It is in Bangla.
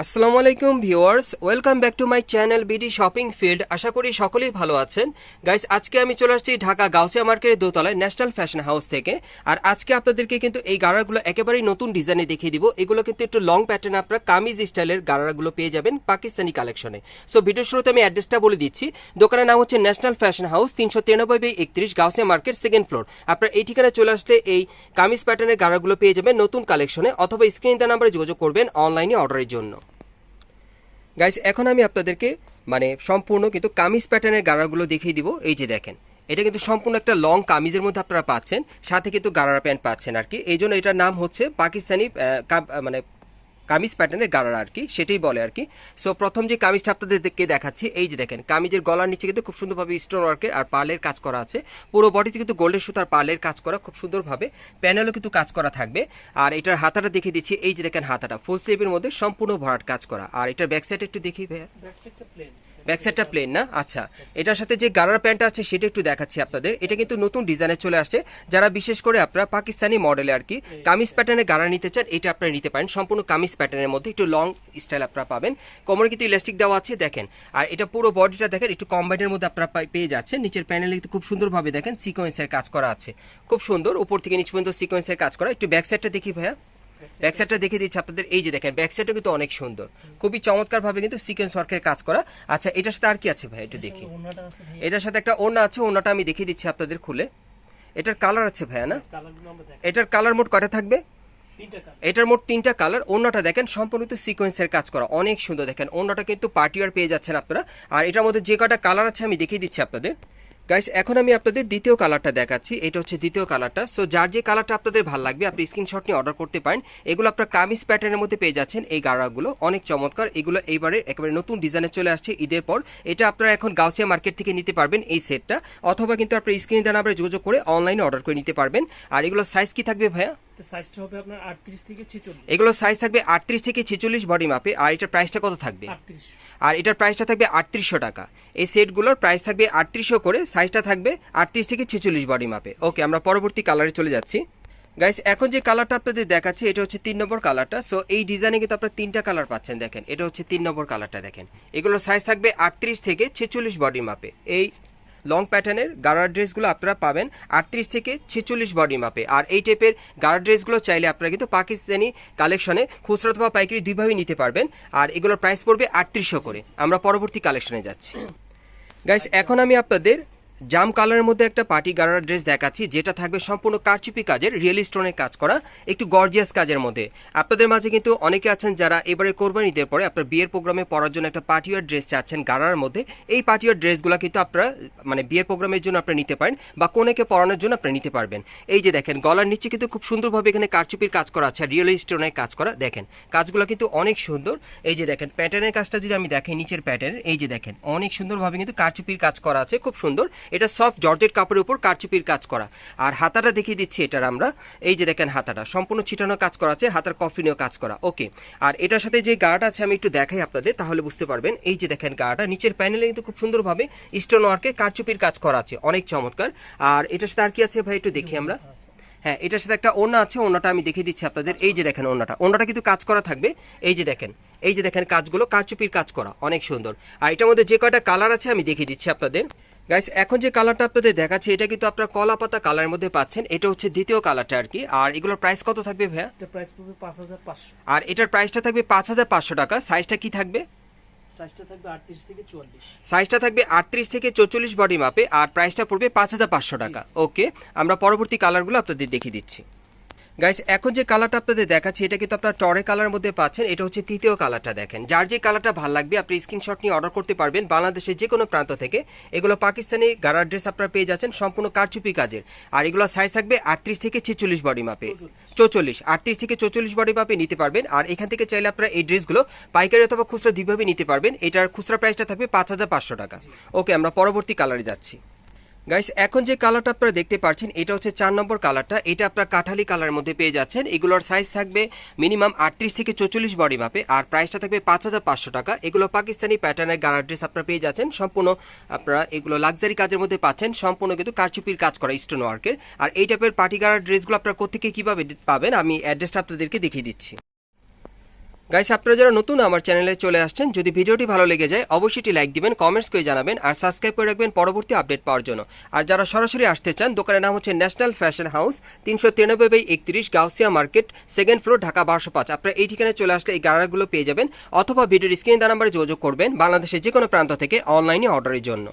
আসসালামু আলাইকুম viewers, welcome back to my channel BD shopping field. আশা করি সকলেই ভালো আছেন। গাইস, আজকে আমি চলে আসছি ঢাকা গাউসিয়া মার্কেটের দোতলায় ন্যাশনাল ফ্যাশন হাউস থেকে। আর আজকে আপনাদেরকে কিন্তু এই গাড়াগুলো একেবারেই নতুন ডিজাইনে দেখিয়ে দিব। এগুলো কিন্তু একটু লং প্যাটার্ন, আপনারা কামিজ স্টাইলের গাড়াগুলো পেয়ে যাবেন পাকিস্তানি কালেকশনে। সো ভিডিও শুরুতে আমি অ্যাড্রেসটা বলে দিচ্ছি। দোকানের নাম হচ্ছে ন্যাশনাল ফ্যাশন হাউস, তিনশো তিরানব্বই বাই একত্রিশ গাউসিয়া মার্কেট, সেকেন্ড ফ্লোর। আপনারা এই ঠিকানায় চলে আসলে এই কামিজ প্যাটার্নের গাড়াগুলো পেয়ে যাবেন নতুন কালেকশনে, অথবা স্ক্রিন দেওয়া নাম্বারে যোগাযোগ করবেন অনলাইনে অর্ডারের জন্য। গাইস এখন আমি আপনাদেরকে মানে সম্পূর্ণ কিন্তু কামিজ প্যাটার্নের গাড়াগুলো দেখিয়ে দিব। এই যে দেখেন, এটা কিন্তু সম্পূর্ণ একটা লং কামিজের মধ্যে আপনারা পাচ্ছেন, সাথে কিন্তু গাড়ারা প্যান্ট পাচ্ছেন আর কি। এই জন্য এটার নাম হচ্ছে পাকিস্তানি মানে কামিজ প্যাটার্নের গাড়ার আর কি, সেটাই বলে আর কি। সো প্রথম যে কামিজটা আপনাদেরকে দেখাচ্ছি, এই যে দেখেন, কামিজের গলার নিচে কিন্তু খুব সুন্দরভাবে স্টোন ওয়ার্কের আর পার্লের কাজ করা আছে। পুরো বডিতে কিন্তু গোল্ডের সুতার পার্লের কাজ করা খুব সুন্দরভাবে। প্যানেলও কিন্তু কাজ করা থাকবে। আর এটার হাতাটা দেখিয়ে দিচ্ছি, এই যে দেখেন হাতাটা ফুল স্লিভের মধ্যে সম্পূর্ণ ভরাট কাজ করা। আর এটার ব্যাক সাইড একটু দেখি ভাইয়া। ব্যাক সাইডটা প্লেন না? আচ্ছা। এটার সাথে যে গারার প্যান্টটা আছে সেটা একটু দেখাচ্ছি আপনাদের। এটা কিন্তু নতুন ডিজাইনে চলে আসছে। যারা বিশেষ করে আপনারা পাকিস্তানি মডেলে আর কি কামিজ প্যাটার্নে গাড়া নিতে চান এটা আপনারা নিতে পারেন। সম্পূর্ণ কামিজ প্যাটার্নের মধ্যে একটু লং স্টাইল আপনারা পাবেন। কোমরে কিন্তু ইলাস্টিক দেওয়া আছে দেখেন। আর এটা পুরো বডিটা দেখেন একটু কম্বাইনের মধ্যে আপনারা পেয়ে যাচ্ছেন। নিচের প্যানেলে কিন্তু খুব সুন্দরভাবে দেখেন সিকোয়েন্সের কাজ করা আছে। খুব সুন্দর উপর থেকে নিচ পর্যন্ত সিকোয়েন্সের কাজ করা। একটু ব্যাক সাইডটা দেখি ভাইয়া। ব্যাক সাইডটা দেখে দিচ্ছি আপনাদের। এই যে দেখেন ব্যাক সাইডটা কিন্তু অনেক সুন্দর। খুবই চমৎকার ভাবে কিন্তু সিকোয়েন্স ওয়ার্কের কাজ করা। আচ্ছা এটার সাথে আর কি আছে ভাই? একটু দেখি। ওনাটা এটার সাথে একটা ওড়না আছে ওড়নাটা আমি দেখিয়ে দিচ্ছি আপনাদের খুলে। এটার কালার আছে ভাইয়া না? এটার কালার মোট কয়টা থাকবে? এটার মোট তিনটা কালার। ওড়নাটা দেখেন সম্পূর্ণ সিকোয়েন্সের কাজ করা। অনেক সুন্দর দেখেন। ওড়নাটা কিন্তু পার্টিয়ার পেয়ে যাচ্ছেন আপনারা। আর এটার মধ্যে যে কটা কালার আছে আমি দেখিয়ে দিচ্ছি আপনাদের। গাইস এখন আমি আপনাদের দ্বিতীয় কালারটা দেখাচ্ছি। এটা হচ্ছে দ্বিতীয় কালারটা সো যার যে কালারটা আপনাদের ভালো লাগবে, আপনি স্ক্রিনশট নিয়ে অর্ডার করতে পারেন। এগুলো আপনার কামিজ প্যাটার্নের মধ্যে পেয়ে যাচ্ছেন এই গাড়াগুলো। অনেক চমৎকার। এগুলো এইবারে একেবারে নতুন ডিজাইনে চলে আসছে ঈদের পর। এটা আপনারা এখন গাউসিয়া মার্কেট থেকে নিতে পারবেন এই সেটটা অথবা কিন্তু আপনার স্ক্রিনে দেওয়া নাম্বারে যোগাযোগ করে অনলাইনে অর্ডার করে নিতে পারবেন। আর এগুলো সাইজ কি থাকবে ভাইয়া? সাইজটা হবে আপনার আটত্রিশ থেকে ছেচল্লিশ। এগুলো সাইজ থাকবে আটত্রিশ থেকে ছেচল্লিশ বডি মাপে আর এটার প্রাইসটা কত থাকবে? আর এটার প্রাইসটা থাকবে আটত্রিশশো টাকা। এই সেটগুলোর প্রাইস থাকবে আটত্রিশশো করে সাইজটা থাকবে আটত্রিশ থেকে ছেচল্লিশ বডি মাপে ওকে আমরা পরবর্তী কালারে চলে যাচ্ছি। গাইস এখন যে কালারটা আপনাদের দেখাচ্ছি এটা হচ্ছে তিন নম্বর কালারটা সো এই ডিজাইনে কিন্তু আপনারা তিনটা কালার পাচ্ছেন দেখেন। এটা হচ্ছে তিন নম্বর কালারটা দেখেন। এগুলোর সাইজ থাকবে আটত্রিশ থেকে ছেচল্লিশ বডি মাপে এই লং প্যাটার্নের গাড়ার ড্রেসগুলো আপনারা পাবেন আটত্রিশ থেকে ছেচল্লিশ বডি মাপে আর এই টাইপের গাড়ার ড্রেসগুলো চাইলে আপনারা কিন্তু পাকিস্তানি কালেকশনে খুচরা অথবা পাইকারি দুইভাবেই নিতে পারবেন। আর এগুলোর প্রাইস পড়বে আটত্রিশশো করে। আমরা পরবর্তী কালেকশনে যাচ্ছি। গাইস এখন আমি আপনাদের জাম কালারের মধ্যে একটা পার্টি গাড়ার ড্রেস দেখাচ্ছি, যেটা থাকবে সম্পূর্ণ কারচুপি কাজের, রিয়েল স্টোনের কাজ করা, একটু গর্জিয়াস কাজের মধ্যে। আপনাদের মাঝে কিন্তু অনেকে আছেন যারা এবারে কোরবানিদের পরে আপনার বিয়ের প্রোগ্রামে পরার জন্য একটা পার্টিওয়ার ড্রেস চাচ্ছেন গাড়ার মধ্যে। এই পার্টিওয়ার ড্রেসগুলো কিন্তু আপনারা মানে বিয়ের প্রোগ্রামের জন্য আপনারা নিতে পারেন, বা কোনেকে পরানোর জন্য আপনারা নিতে পারবেন। এই যে দেখেন, গলার নিচে কিন্তু খুব সুন্দরভাবে এখানে কারচুপির কাজ করা আছে, রিয়েল স্টোনের কাজ করা, দেখেন। কাজগুলো কিন্তু অনেক সুন্দর। এই যে দেখেন প্যাটার্নের কাজটা যদি আমি দেখাই, নিচের প্যাটার্ন এই যে দেখেন, অনেক সুন্দরভাবে কিন্তু কারচুপির কাজ করা আছে, খুব সুন্দর। এটা সফট জর্জেট কাপড়ের উপর কারচুপির কাজ করা। আর হাতাটা দেখিয়ে দিচ্ছি এটার আমরা। এই যে দেখেন হাতাটা, সম্পূর্ণ ছিটানো কাজ করা আছে, হাতার কফিনেও কাজ করা ওকে আর এটার সাথে যে গাটা আছে, আমি একটু দেখাই আপনাদের, তাহলে বুঝতে পারবেন। এই যে দেখেন গাটা, নিচের প্যানেলে কিন্তু খুব সুন্দরভাবে স্টোন ওয়ার্কে কারচুপির কাজ করা আছে, অনেক চমৎকার। আর এটার সাথে আর কি আছে ভাই, একটু দেখি আমরা। হ্যাঁ এটার সাথে একটা ওড়না আছে ওড়নাটা আমি দেখিয়ে দিচ্ছি আপনাদের। এই যে দেখেন ওড়নাটা। ওড়নাটা কিন্তু কাজ করা থাকবে। এই যে দেখেন এই যে দেখেন কাজগুলো কারচুপির কাজ করা অনেক সুন্দর। আর এটার মধ্যে যে কয়টা কালার আছে আমি দেখিয়ে দিচ্ছি আপনাদের। গাইস এখন যে কালারটা আপনাদের দেখাচ্ছি এটা কিন্তু আপনারা কলা পাতা কালারের মধ্যে পাচ্ছেন। এটা হচ্ছে দ্বিতীয় কালারটা আর কি। আর এগুলোর প্রাইস কত থাকবে ভাইয়া? প্রাইস পাঁচ হাজার পাঁচশো। আর এটার প্রাইসটা থাকবে পাঁচ হাজার পাঁচশো টাকা। সাইজটা কি থাকবে? সাইজটা থাকবে আটত্রিশ থেকে চুয়াল্লিশ সাইজটা থাকবে আটত্রিশ থেকে চৌচল্লিশ বডি মাপে আর প্রাইসটা পড়বে পাঁচ হাজার পাঁচশো টাকা। ওকে আমরা পরবর্তী কালারগুলো আপনাদের দেখিয়ে দিচ্ছি। গাইস এখন যে কালারটা আপনাদের দেখাচ্ছি এটা কিন্তু আপনারা টরে কালার মধ্যে পাচ্ছেন। এটা হচ্ছে তৃতীয় কালারটা দেখেন। যার যে কালারটা ভালো লাগবে আপনি স্ক্রিনশট নিয়ে অর্ডার করতে পারবেন বাংলাদেশের যে কোনো প্রান্ত থেকে। এগুলো পাকিস্তানি গারার ড্রেস আপনারা পেয়ে যাচ্ছেন সম্পূর্ণ কারচুপি কাজের। আর এগুলো সাইজ থাকবে আটত্রিশ থেকে ছেচল্লিশ বডি মাপে চৌচল্লিশ। আটত্রিশ থেকে চৌচল্লিশ বডি মাপে নিতে পারবেন। আর এখান থেকে চাইলে আপনারা এই ড্রেসগুলো পাইকারি অথবা খুচরা দুইভাবে নিতে পারবেন। এটার খুচরা প্রাইসটা থাকবে পাঁচ হাজার পাঁচশো টাকা। ওকে আমরা পরবর্তী কালারে যাচ্ছি। গাইস এখন যে কালারটা আপনারা দেখতে পাচ্ছেন, এটা হচ্ছে চার নম্বর কালারটা এটা আপনারা কাঠালি কালারের মধ্যে পেয়ে যাচ্ছেন। এগুলোর সাইজ থাকবে মিনিমাম আটত্রিশ থেকে চল্লিশ বডি মাপে আর প্রাইসটা থাকবে পাঁচ হাজার পাঁচশো টাকা। এগুলো পাকিস্তানি প্যাটার্নের গালার ড্রেস আপনারা পেয়ে যাচ্ছেন। সম্পূর্ণ আপনারা এগুলো লাক্সারি কাজের মধ্যে পাচ্ছেন। সম্পূর্ণ কিন্তু কারচুপির কাজ করা স্টোন ওয়ার্কের আর এই টাইপের পার্টি গালার ড্রেসগুলো আপনারা কোথেকে কীভাবে পাবেন, আমি অ্যাড্রেসটা আপনাদেরকে দেখিয়ে দিচ্ছি। গাইস আপনারা যারা নতুন আমার চ্যানেলে চলে আসছেন, যদি ভিডিওটি ভালো লেগে যায়, অবশ্যই লাইক দিবেন কমেন্টস করে জানাবেন, আর সাবস্ক্রাইব করে রাখবেন পরবর্তী আপডেট পাওয়ার জন্য। আর যারা সরাসরি আসতে চান, দোকানের নাম হচ্ছে ন্যাশনাল ফ্যাশন হাউস তিনশো তিরানব্বই বাই একত্রিশ Gausia market second floor Dhaka বারোশো পাঁচ। আপনারা এই ঠিকানায় চলে আসলে এই গাড়াগুলো পেয়ে যাবেন, অথবা ভিডিওর স্ক্রিন নাম্বারে যোগাযোগ করবেন, বাংলাদেশের যে কোনো প্রান্ত থেকে অনলাইনে অর্ডারের জন্য।